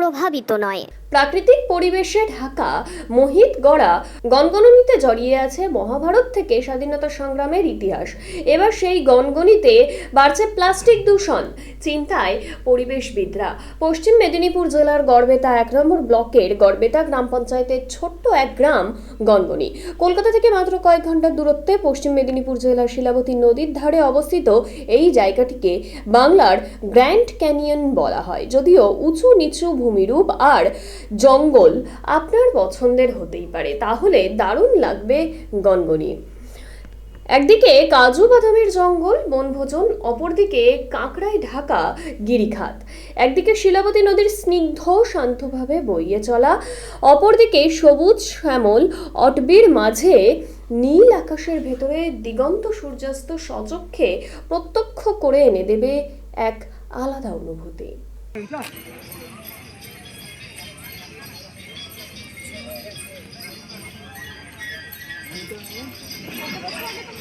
প্রভাবিত নয়। প্রাকৃতিক পরিবেশে ঢাকা, মোহিত গড়া গণগণনিতে জড়িয়ে আছে মহাভারত থেকে স্বাধীনতা সংগ্রামের ইতিহাস। এবার সেই গণগণিতে বাড়ছে প্লাস্টিক দূষণ, চিন্তায় পরিবেশবিদরা। পশ্চিম মেদিনীপুর জেলার গড়বেতা এক নম্বর ব্লকের গড়বেতা গ্রাম পঞ্চায়েতের ছোট্ট এক গ্রাম গনগনি কলকাতা থেকে মাত্র কয়েক ঘণ্টার দূরত্বে পশ্চিম মেদিনীপুর জেলার শিলাবতী নদীর ধারে অবস্থিত এই জায়গাটিকে বাংলার গ্র্যান্ড ক্যানিয়ন বলা হয়। যদিও উঁচু নিচু ভূমিরূপ আর জঙ্গল আপনার পছন্দের হতেই পারে। তাহলে দারুণ লাগবে গনগনি। একদিকে কাজু বাদামের জঙ্গল, বনভোজন, অপরদিকে কাঁকড়ায় ঢাকা গিরিখাত। একদিকে শিলাবতী নদীর স্নিগ্ধ, শান্তভাবে বইয়ে চলা। অপরদিকে সবুজ শ্যামল, অটবির মাঝে নীল আকাশের ভেতরে দিগন্ত সূর্যাস্ত সচক্ষে প্রত্যক্ষ করে এনে দেবে এক আলাদা অনুভূতি।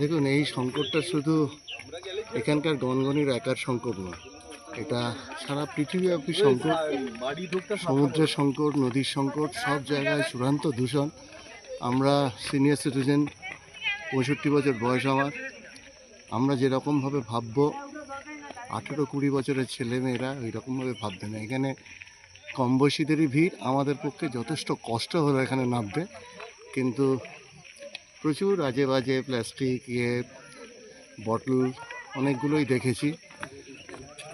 দেখুন, এই সংকটটা শুধু এখানকার গনগনির একার সংকট নয়, এটা সারা পৃথিবীব্যাপী সংকট সমুদ্রের সংকট, নদীর সংকট, সব জায়গায় চূড়ান্ত দূষণ। আমরা সিনিয়র সিটিজেন পঁয়ষট্টি বছর বয়স আমার। আমরা যেরকমভাবে ভাববো, আঠেরো কুড়ি বছরের ছেলেমেয়েরা ওই রকমভাবে ভাববে না। এখানে কম বয়সীদেরই ভিড়, আমাদের পক্ষে যথেষ্ট কষ্ট হলো এখানে নামবে কিন্তু প্রচুর আজে বাজে প্লাস্টিক ইয়ে বটল অনেকগুলোই দেখেছি।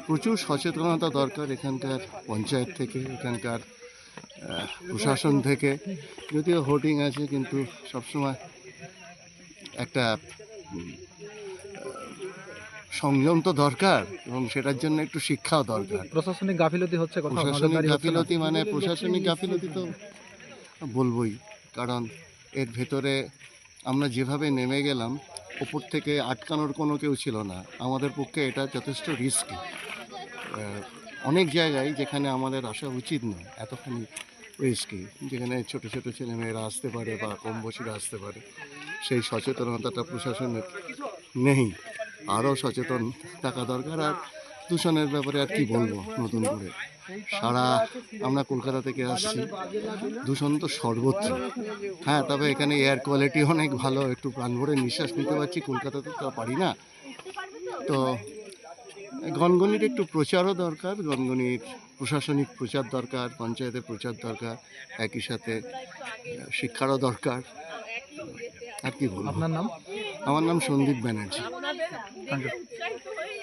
প্রচুর সচেতনতা দরকার এখানকার পঞ্চায়েত থেকে এখানকার প্রশাসন থেকে। যদিও হোর্ডিং আছে কিন্তু সবসময় একটা সংযম তো দরকার এবং সেটার জন্য একটু শিক্ষাও দরকার। প্রশাসনিক গাফিলতি হচ্ছে প্রশাসনিক? গাফিলতি মানে প্রশাসনিক গাফিলতি তো বলবই কারণ এর ভেতরে আমরা যেভাবে নেমে গেলাম, ওপর থেকে আটকানোর কোনো কেউ ছিল না। আমাদের পক্ষে এটা যথেষ্ট রিস্কি অনেক জায়গায় যেখানে আমাদের আসা উচিত নয় এতখানি রিস্কি যেখানে ছোট ছোট ছেলেমেয়েরা আসতে পারে বা কম বয়সীরা আসতে পারে। সেই সচেতনতাটা প্রশাসনের নেই। আরও সচেতন থাকা দরকার। আর দূষণের ব্যাপারে আর কি বলব নতুন করে? সারা আমরা কলকাতা থেকে আসছি। দূষণ তো সর্বত্র। হ্যাঁ তবে এখানে এয়ার কোয়ালিটি অনেক ভালো। একটু প্রাণ ভরে নিঃশ্বাস নিতে পারছি। কলকাতাতে তো পারি না। তো গনগনির একটু প্রচারও দরকার। গনগনির প্রশাসনিক প্রচার দরকার পঞ্চায়েতের প্রচার দরকার একই সাথে শিক্ষারও দরকার। আর কি বলব? আপনার নাম? আমার নাম সন্দীপ ব্যানার্জি।